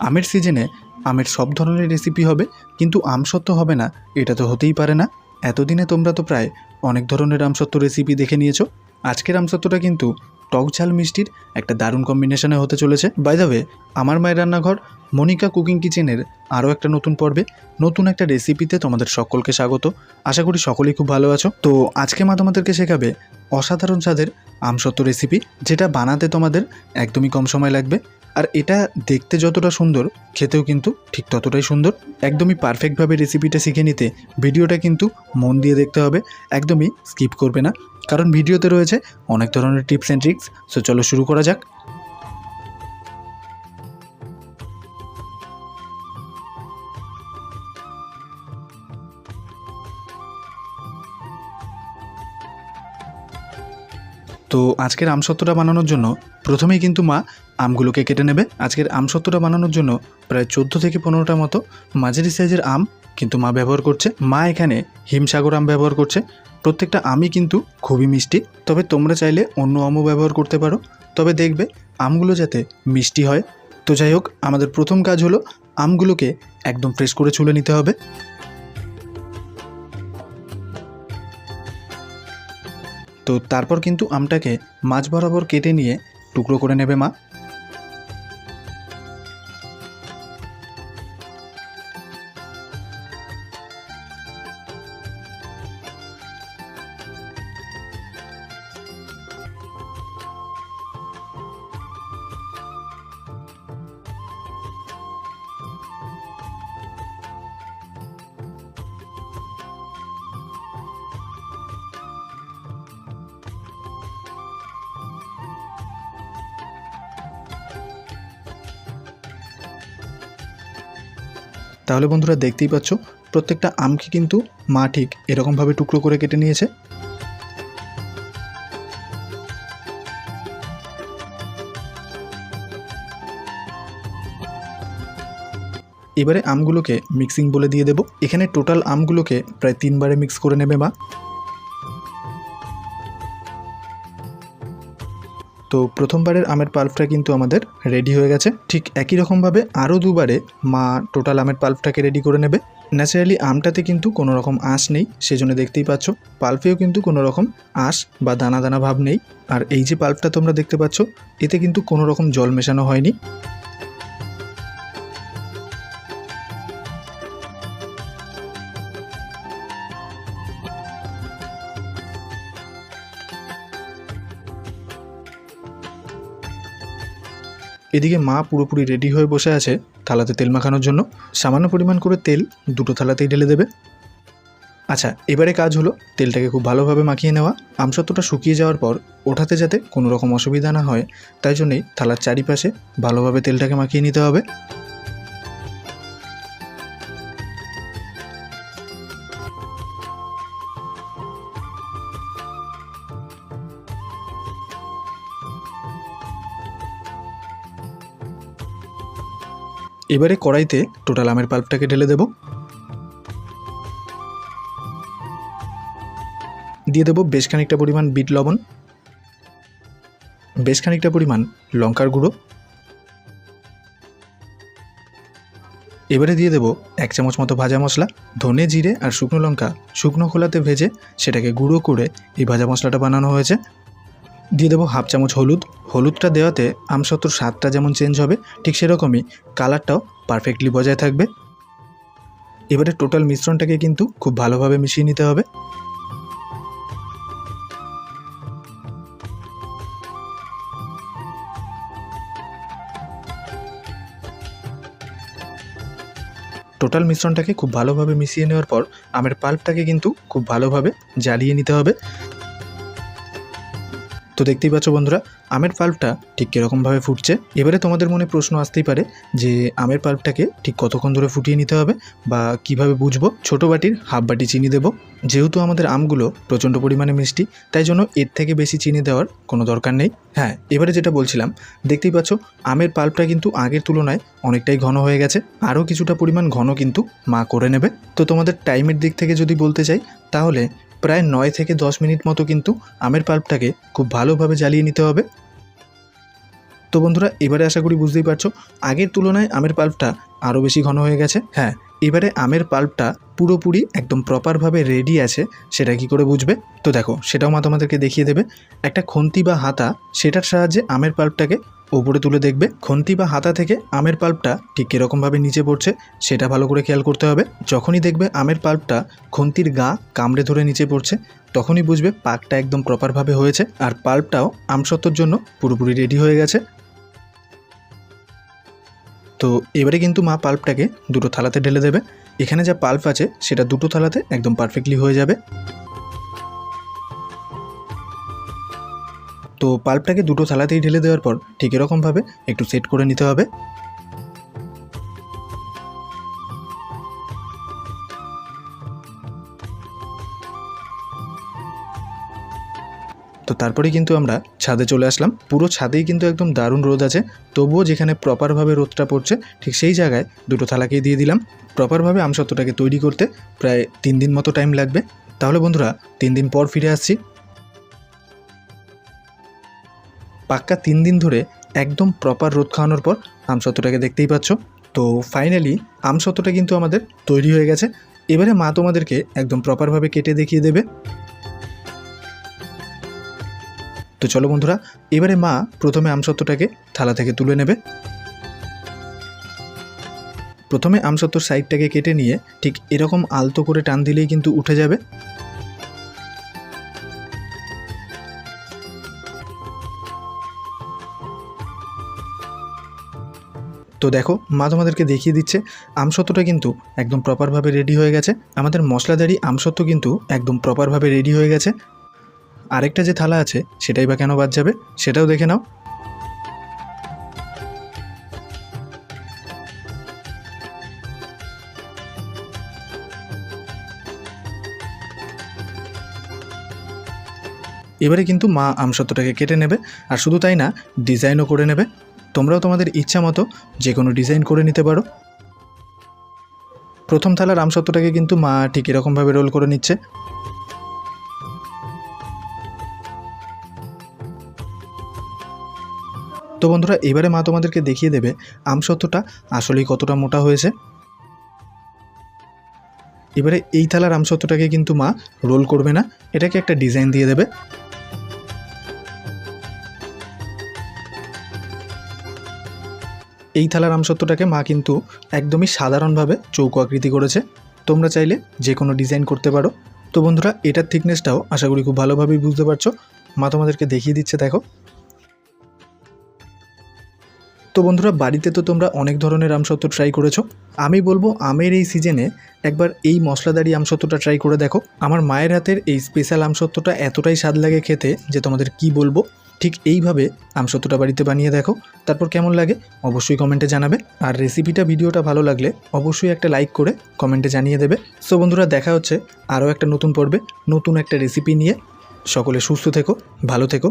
আমের সিজনে আমের সব ধরনের রেসিপি হবে, কিন্তু আমসত্ত্ব হবে না, এটা তো হতেই পারে না। এতদিনে তোমরা তো প্রায় অনেক ধরনের আমসত্ত্ব রেসিপি দেখে নিয়েছো। আজকের আমসত্ত্বটা কিন্তু টক ঝাল মিষ্টির একটা দারুণ কম্বিনেশনে হতে চলেছে। বাই দ্য আমার মায়ের রান্নাঘর মনিকা কুকিং কিচেনের আরও একটা নতুন পর্বে, নতুন একটা রেসিপিতে তোমাদের সকলকে স্বাগত। আশা করি সকলেই খুব ভালো আছো। তো আজকে মা তোমাদেরকে শেখাবে অসাধারণ স্বাদের আমসত্ত্ব রেসিপি, যেটা বানাতে তোমাদের একদমই কম সময় লাগবে। আর এটা দেখতে যতটা সুন্দর, খেতেও কিন্তু ঠিক ততটাই সুন্দর। একদমই পারফেক্টভাবে রেসিপিটা শিখে নিতে ভিডিওটা কিন্তু মন দিয়ে দেখতে হবে, একদমই স্কিপ করবে না। কারণ ভিডিওতে রয়েছে অনেক ধরনের টিপস অ্যান্ড ট্রিক্স সো চলো শুরু করা যাক। তো আজকের আমসত্ত্বটা বানানোর জন্য প্রথমেই কিন্তু মা আমগুলোকে কেটে নেবে। আজকের আমসত্ত্বটা বানানোর জন্য প্রায় চোদ্দ থেকে পনেরোটা মতো মাঝারি সাইজের আম কিন্তু মা ব্যবহার করছে। মা এখানে হিমসাগর আম ব্যবহার করছে। প্রত্যেকটা আমই কিন্তু খুবই মিষ্টি। তবে তোমরা চাইলে অন্য আমও ব্যবহার করতে পারো। তবে দেখবে আমগুলো যাতে মিষ্টি হয়। তো যাই হোক, আমাদের প্রথম কাজ হলো আমগুলোকে একদম ফ্রেশ করে ছুলে নিতে হবে। তো তারপর কিন্তু আমটাকে মাছ বরাবর কেটে নিয়ে টুকরো করে নেবে মা। তাহলে বন্ধুরা দেখতেই পাচ্ছ, প্রত্যেকটা আমকে কিন্তু মা ঠিক এরকমভাবে টুকরো করে কেটে নিয়েছে। এবারে আমগুলোকে মিক্সিং বলে দিয়ে দেব। এখানে টোটাল আমগুলোকে প্রায় তিনবারে মিক্স করে নেবে মা। তো প্রথমবারের আমের পাল্পটা কিন্তু আমাদের রেডি হয়ে গেছে। ঠিক একই রকমভাবে আরও দুবারে মা টোটাল আমের পাল্পটাকে রেডি করে নেবে। ন্যাচারালি আমটাতে কিন্তু কোনো রকম আঁশ নেই, সেজন্য দেখতেই পাচ্ছ, পাল্পেও কিন্তু কোনো রকম আঁশ বা দানা দানা ভাব নেই। আর এই যে পাল্পটা তোমরা দেখতে পাচ্ছ, এতে কিন্তু কোনো রকম জল মেশানো হয়নি। এদিকে মা পুরোপুরি রেডি হয়ে বসে আছে থালাতে তেল মাখানোর জন্য। সামান্য পরিমাণ করে তেল দুটো থালাতেই ঢেলে দেবে। আচ্ছা এবারে কাজ হলো তেলটাকে খুব ভালোভাবে মাখিয়ে নেওয়া। আমসত্ত্বটা শুকিয়ে যাওয়ার পর ওঠাতে যাতে কোনো রকম অসুবিধা না হয়, তাই জন্যই থালার চারিপাশে ভালোভাবে তেলটাকে মাখিয়ে নিতে হবে। এবারে কড়াইতে টোটাল আমের পাল্পটাকে ঢেলে দেব। দিয়ে দেবো বেশ খানিকটা পরিমাণ বিট লবণ, বেশ খানিকটা পরিমাণ লঙ্কার গুঁড়ো। এবারে দিয়ে দেবো এক চামচ মতো ভাজা মশলা, ধনে জিরে আর শুকনো লঙ্কা শুকনো খোলাতে ভেজে সেটাকে গুঁড়ো করে এই ভাজা মশলাটা বানানো হয়েছে। দিয়ে দেবো হাফ চামচ হলুদ। হলুদটা দেওয়াতে আমসত্ত্বর স্বাদটা যেমন চেঞ্জ হবে, ঠিক সেরকমই কালারটাও পারফেক্টলি বজায় থাকবে। এবারে টোটাল মিশ্রণটাকে কিন্তু খুব ভালোভাবে মিশিয়ে নিতে হবে। টোটাল মিশ্রণটাকে খুব ভালোভাবে মিশিয়ে নেওয়ার পর আমের পাল্পটাকে কিন্তু খুব ভালোভাবে জ্বালিয়ে নিতে হবে। তো দেখতেই পাচ্ছ বন্ধুরা, আমের পাল্পটা ঠিক কীরকমভাবে ফুটছে। এবারে তোমাদের মনে প্রশ্ন আসতেই পারে যে আমের পাল্পটাকে ঠিক কতক্ষণ ধরে ফুটিয়ে নিতে হবে বা কীভাবে বুঝব? ছোটো বাটির হাফ বাটি চিনি দেবো। যেহেতু আমাদের আমগুলো প্রচণ্ড পরিমাণে মিষ্টি, তাই জন্য এর থেকে বেশি চিনি দেওয়ার কোনো দরকার নেই। হ্যাঁ এবারে যেটা বলছিলাম, দেখতেই পাচ্ছ আমের পাল্পটা কিন্তু আগের তুলনায় অনেকটাই ঘন হয়ে গেছে, আরও কিছুটা পরিমাণ ঘন কিন্তু মা করে নেবে। তো তোমাদের টাইমের দিক থেকে যদি বলতে চাই, তাহলে প্রায় নয় থেকে দশ মিনিট মতো কিন্তু আমের পাল্পটাকে খুব ভালোভাবে জ্বালিয়ে নিতে হবে। তো বন্ধুরা, এবারে আশা করি বুঝতেই পারছ, আগের তুলনায় আমের পাল্পটা আরও বেশি ঘন হয়ে গেছে। হ্যাঁ এবারে আমের পাল্পটা পুরোপুরি একদম প্রপারভাবে রেডি আছে, সেটা কি করে বুঝবে? তো দেখো, সেটাও মা তোমাদেরকে দেখিয়ে দেবে। একটা খন্তি বা হাতা, সেটার সাহায্যে আমের পাল্পটাকে ওপরে তুলে দেখবে, খন্তি বা হাতা থেকে আমের পাল্পটা ঠিক কীরকমভাবে নিচে পড়ছে সেটা ভালো করে খেয়াল করতে হবে। যখনই দেখবে আমের পাল্পটা খন্তির গা কামড়ে ধরে নিচে পড়ছে, তখনই বুঝবে পাকটা একদম প্রপারভাবে হয়েছে আর পাল্পটাও আমসত্বর জন্য পুরোপুরি রেডি হয়ে গেছে। তো এবারে কিন্তু মা পাল্পটাকে দুটো থালাতে ঢেলে দেবে। এখানে যা পাল্প আছে সেটা দুটো থালাতে একদম পারফেক্টলি হয়ে যাবে। তো পাল্পটাকে দুটো থালাতেই ঢেলে দেওয়ার পর ঠিক এরকমভাবে একটু সেট করে নিতে হবে। তো তারপরে কিন্তু আমরা ছাদে চলে আসলাম। পুরো ছাদেই কিন্তু একদম দারুণ রোদ আছে। তবুও যেখানে প্রপারভাবে রোদটা পড়ছে, ঠিক সেই জায়গায় দুটো থালাকেই দিয়ে দিলাম। প্রপারভাবে আমসত্ত্বটাকে তৈরি করতে প্রায় তিন দিন মতো টাইম লাগবে। তাহলে বন্ধুরা, তিন দিন পর ফিরে আসছি। পাক্কা তিন দিন ধরে একদম প্রপার রোদ খাওয়ানোর পর আমসত্ত্বটাকে দেখতেই পাচ্ছ। তো ফাইনালি আমসত্ত্বটা কিন্তু আমাদের তৈরি হয়ে গেছে। এবারে মা তোমাদেরকে একদম প্রপারভাবে কেটে দেখিয়ে দেবে। তো চলো বন্ধুরা, এবারে মা প্রথমে আমসত্ত্বটাকে থালা থেকে তুলে নেবে। প্রথমে আমসত্ত্বর সাইডটাকে কেটে নিয়ে ঠিক এরকম আলতো করে টান দিলেই কিন্তু উঠে যাবে। তো দেখো মা তোমাদেরকে দেখিয়ে দিচ্ছে, আমসত্ত্বটা কিন্তু একদম প্রপারভাবে রেডি হয়ে গেছে। আমাদের মশলাদারি আমসত্ত্ব কিন্তু একদম প্রপারভাবে রেডি হয়ে গেছে। আরেকটা যে থালা আছে, সেটাই বা কেন বাদ যাবে, সেটাও দেখে নাও। এবারে কিন্তু মা আমসত্ত্বটাকে কেটে নেবে, আর শুধু তাই না ডিজাইনও করে নেবে। তোমরাও তোমাদের ইচ্ছা মতো যে কোনো ডিজাইন করে নিতে পারো। প্রথম থালার আমসত্ত্বটাকে কিন্তু মা ঠিক এরকমভাবে রোল করে নিচ্ছে। তো বন্ধুরা, এবারে মা তোমাদেরকে দেখিয়ে দেবে আমসত্ত্বটা আসলেই কতটা মোটা হয়েছে। এবারে এই থালার আমসত্ত্বটাকে কিন্তু মা রোল করবে না, এটাকে একটা ডিজাইন দিয়ে দেবে। এই থালার আমসত্ত্বটাকে মা কিন্তু একদমই সাধারণভাবে চৌকো আকৃতি করেছে। তোমরা চাইলে যে কোনো ডিজাইন করতে পারো। তো বন্ধুরা, এটার থিকনেসটাও আশা করি খুব ভালোভাবেই বুঝতে পারছ। মা তোমাদেরকে দেখিয়ে দিচ্ছে, দেখো। তো বন্ধুরা, বাড়িতে তো তোমরা অনেক ধরনের আমসত্ত্ব ট্রাই করেছ। আমি বলব, আমের এই সিজনে একবার এই মশলাদারি আমসত্ত্বটা ট্রাই করে দেখো। আমার মায়ের হাতের এই স্পেশাল আমসত্ত্বটা এতটাই স্বাদ লাগে খেতে যে তোমাদের কি বলব? ঠিক এইভাবে আমসত্ত্বটা বাড়িতে বানিয়ে দেখো। তারপর কেমন লাগে অবশ্যই কমেন্টে জানাবে। আর রেসিপিটা ভিডিওটা ভালো লাগলে অবশ্যই একটা লাইক করে কমেন্টে জানিয়ে দেবে। সো বন্ধুরা, দেখা হচ্ছে আরও একটা নতুন পর্বে, নতুন একটা রেসিপি নিয়ে। সকলে সুস্থ থেকো, ভালো থেকো।